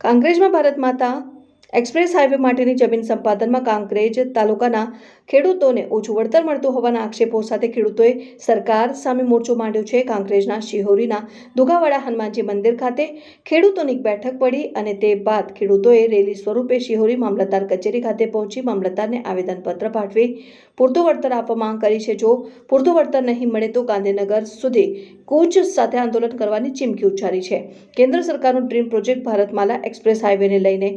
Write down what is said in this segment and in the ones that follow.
કાંકરેજમાં ભારત માતા express highway માટેની જમીન સંપાદનમાં કાંકરેજ તાલુકાના ખેડૂતોને ઓછું વળતર મળતું હોવાના આક્ષેપો સાથે ખેડૂતોએ સરકાર સામે મોરચો માંડ્યો છે. કાંકરેજના શિહોરીના દુગાવાડા હનુમાનજી મંદિર ખાતે ખેડૂતોની બેઠક પડી અને તે બાદ ખેડૂતોએ રેલી સ્વરૂપે શિહોરી મામલતદાર કચેરી ખાતે પહોંચી મામલતદારને આવેદનપત્ર પાઠવી પૂરતું વળતર આપવા માંગ કરી છે. જો પૂરતું વળતર નહીં મળે તો ગાંધીનગર સુધી કૂચ સાથે આંદોલન કરવાની ચીમકી ઉચ્ચારી છે. કેન્દ્ર સરકારનો ડ્રીમ પ્રોજેક્ટ ભારતમાલા એક્સપ્રેસ હાઈવેને લઈને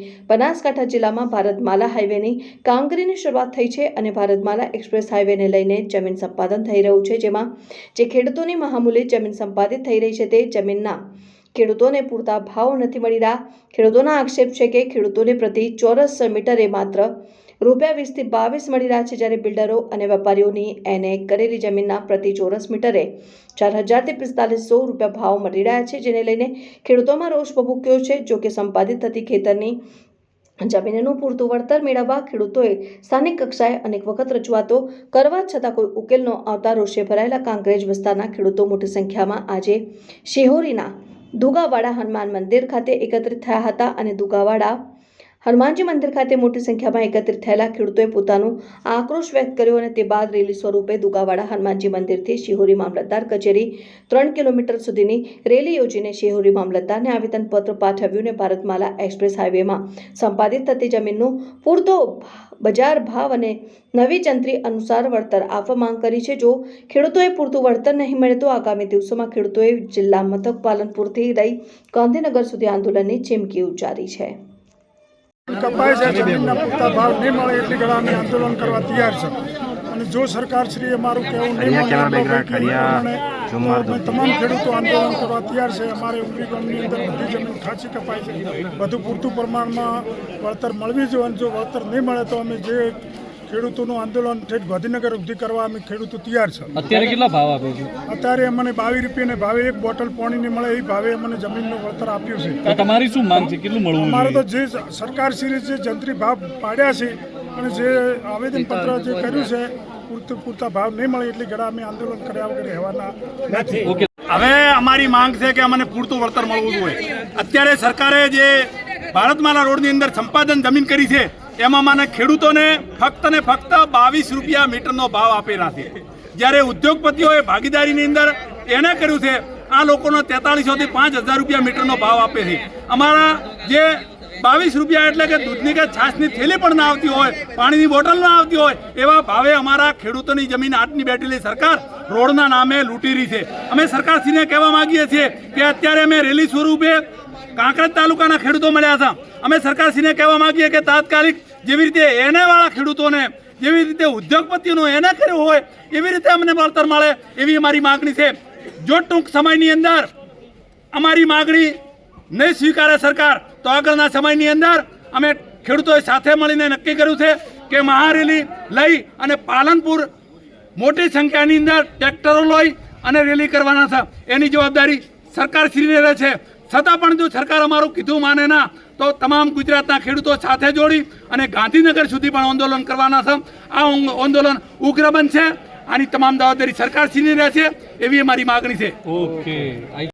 બનાસકાંઠા જિલ્લામાં ભારતમાલા હાઈવેની કામગીરીની શરૂઆત થઈ છે અને ભારતમાલા એક્સપ્રેસ હાઈવેને લઈને જમીન સંપાદન થઈ રહ્યું છે. જેમાં જે ખેડૂતોની મહામૂલ્ય જમીન સંપાદિત થઈ રહી છે તે જમીનના ખેડૂતોને પૂરતા ભાવ નથી મળી રહ્યા. ખેડૂતોના આક્ષેપ છે કે ખેડૂતોને પ્રતિ ચોરસ મીટરે માત્ર રૂપિયા વીસથી બાવીસ મળી રહ્યા છે જ્યારે બિલ્ડરો અને વેપારીઓની એને કરેલી જમીનના પ્રતિ ચોરસ મીટરે ચાર હજારથી પિસ્તાલીસો રૂપિયા ભાવ મળી રહ્યા છે. જેને લઈને ખેડૂતોમાં રોષ ભભૂક્યો છે. જો કે સંપાદિત થતી ખેતરની જમીનનું પૂરતું વળતર મેળવવા ખેડૂતોએ સ્થાનિક કક્ષાએ અનેક વખત રજૂઆતો કરવા છતાં કોઈ ઉકેલ ન આવતા રોષે ભરાયેલા કાંકરેજ વિસ્તારના ખેડૂતો મોટી સંખ્યામાં આજે શિહોરીના દુગાવાડા હનુમાન મંદિર ખાતે એકત્રિત થયા હતા અને દુગાવાડા હનુમાનજી મંદિર ખાતે મોટી સંખ્યામાં એકત્રિત થયેલા ખેડૂતોએ પોતાનું આક્રોશ વ્યક્ત કર્યો અને તે બાદ રેલી સ્વરૂપે દુગાવાડા હનુમાનજી મંદિરથી શિહોરી મામલતદાર કચેરી ત્રણ કિલોમીટર સુધીની રેલી યોજીને શિહોરી મામલતદારને આવેદનપત્ર પાઠવ્યું અને ભારતમાલા એક્સપ્રેસ હાઈવેમાં સંપાદિત થતી જમીનનું પૂરતો બજાર ભાવ અને નવી જંત્રી અનુસાર વળતર આપવા માંગ કરી છે. જો ખેડૂતોએ પૂરતું વળતર નહીં મળે તો આગામી દિવસોમાં ખેડૂતોએ જિલ્લા મથક પાલનપુરથી લઈ ગાંધીનગર સુધી આંદોલનની ચીમકી ઉચ્ચારી છે. કપાય છે જમીનના પૂરતા ભાવ નહીં મળે એટલી ગળા અમે આંદોલન કરવા તૈયાર છે. અને જો સરકાર શ્રી અમારું કહેવું નહીં અમે તમામ ખેડૂતો આંદોલન કરવા તૈયાર છે. અમારે ઉમરી ગામની અંદર બધી જમીન ખાંચી કપાય છે. વધુ પૂરતું પ્રમાણમાં વળતર મળવી જોઈએ અને જો વળતર નહીં મળે તો અમે જે ખેડૂતોનું આંદોલન ઠેઠ ગાંધીનગર સુધી કરવા અમે ખેડૂતો તૈયાર છે. અત્યારે કેટલા ભાવ આપે છે? અત્યારે અમને બાવીસ રૂપિયાને ભાવે એક બોટલ પાણીની મળે એ ભાવે અમને જમીનનું વળતર આપ્યું છે. તમારી શું માંગ છે? કેટલું મળવું અમારે તો જે સરકાર શ્રી જે જંત્રી ભાવ પાડ્યા છે અને જે આવેદનપત્ર જે કર્યું છે પૂરતું પૂરતા ભાવ નહીં મળે એટલી ઘણા અમે આંદોલન કર્યા વગર રહેવાના નથી. ઓકે. હવે અમારી માંગ છે કે અમને પૂરતું વળતર મળવું જોઈએ. અત્યારે સરકારે જે ભારતમાલા રોડની અંદર સંપાદન જમીન કરી છે એમાં મને ખેડૂતોને ફક્ત ને ફક્ત બાવીસ રૂપિયા મીટરનો ભાવ આપેલા છે. જ્યારે ઉદ્યોગપતિઓએ ભાગીદારીની અંદર એને કર્યું છે, આ લોકોનો તેતાળીસો થી પાંચ હજાર રૂપિયા મીટરનો ભાવ આપે છે. અમારા જે બાવીસ રૂપિયા એટલે કે દૂધની કે છાશની થેલી પણ ના આવતી હોય, પાણીની બોટલ ના આવતી હોય, એવા ભાવે અમારા ખેડૂતોની જમીન આટની બેઠેલી સરકાર રોડના નામે લૂંટી રહી છે. અમે સરકારશ્રીને કહેવા માગીએ છીએ કે અત્યારે અમે રેલી સ્વરૂપે કાંકરેજ તાલુકાના ખેડૂતો મળ્યા હતા અમે સરકારશ્રીને કહેવા માંગીએ કે તાત્કાલિક જેવી રીતે એનેવાળા ખેડૂતોને, જેવી રીતે ઉદ્યોગપતિઓનો એને કર્યો હોય, એવી રીતે અમને વળતર મળે એવી અમારી માગણી છે. જો ટૂંક સમયની અંદર અમારી માગણી નહીં સ્વીકારે સરકાર, તો આગળના સમયની અંદર અમે ખેડૂતોએ સાથે મળીને નક્કી કર્યું છે કે મહારેલી લઈ અને પાલનપુર મોટી સંખ્યાની અંદર ટ્રેક્ટરો લઈ અને રેલી કરવાના છે. એની જવાબદારી સરકારશ્રીને રહે છે. છતાં પણ જો સરકાર અમારું કીધું માને ના, તો તમામ ગુજરાતના ખેડૂતો સાથે જોડી અને ગાંધીનગર સુધી પણ આંદોલન કરવાના છે. આ આંદોલન ઉગ્ર બનશે. આની તમામ જવાબદારી સરકારશ્રીની રહે છે એવી અમારી માગણી છે. ઓકે.